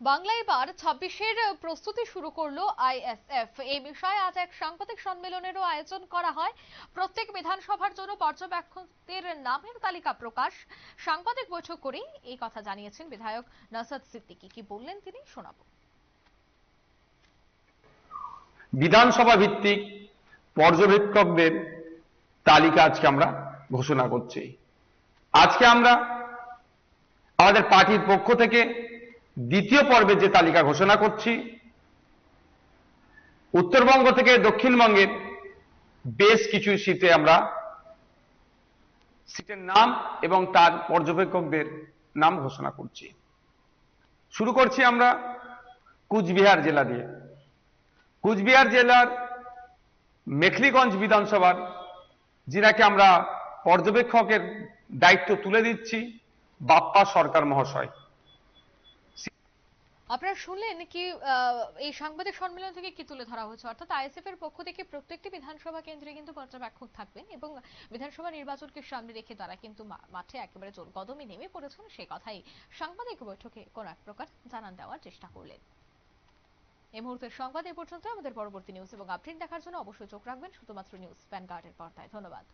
বাংলা এবার ছাব্বিশের প্রস্তুতি শুরু করল আইএসএফ। এই বিষয়ে আজ এক সাংবাদিক সম্মেলনেরও আয়োজন করা হয়। প্রত্যেক বিধানসভার জন্য পর্যবেক্ষকদের নামের তালিকা প্রকাশ। সাংবাদিক বৈঠক করে এই কথা জানিয়েছেন বিধায়ক নাসাদ সিদ্দিকী। কি বললেন তিনি, শোনাবো। বিধানসভা ভিত্তিক পর্যবেক্ষকদের তালিকা আজকে আমরা ঘোষণা করছি। আজকে আমরা আমাদের পার্টির পক্ষ থেকে দ্বিতীয় পর্বের যে তালিকা ঘোষণা করছি, উত্তরবঙ্গ থেকে দক্ষিণবঙ্গের বেশ কিছু সিটে আমরা সিটের নাম এবং তার পর্যবেক্ষকদের নাম ঘোষণা করছি। শুরু করছি আমরা কুচবিহার জেলা দিয়ে। কুচবিহার জেলার মেখলিগঞ্জ বিধানসভার যিনাকে আমরা পর্যবেক্ষকের দায়িত্ব তুলে দিচ্ছি, বাপ্পা সরকার মহাশয়। আপনারা শুনলেন কি এই সাংবাদিক সম্মেলন থেকে কি তুলে ধরা হয়েছে? অর্থাৎ আইএসএফ এর পক্ষ থেকে প্রত্যেকটি বিধানসভা কেন্দ্রে কিন্তু পর্যবেক্ষক থাকবেন এবং বিধানসভা নির্বাচনকে সামনে রেখে তারা কিন্তু মাঠে একেবারে জোর কদমে নেমে পড়েছেন। সেই কথাই সাংবাদিক বৈঠকে কোন এক প্রকার জানান দেওয়ার চেষ্টা করলেন। এই মুহূর্তের সংবাদ এ পর্যন্ত। আমাদের পরবর্তী নিউজ এবং আপডেট দেখার জন্য অবশ্যই চোখ রাখবেন। শুধুমাত্র নিউজ প্যান কার্ডের পর্দায়। ধন্যবাদ।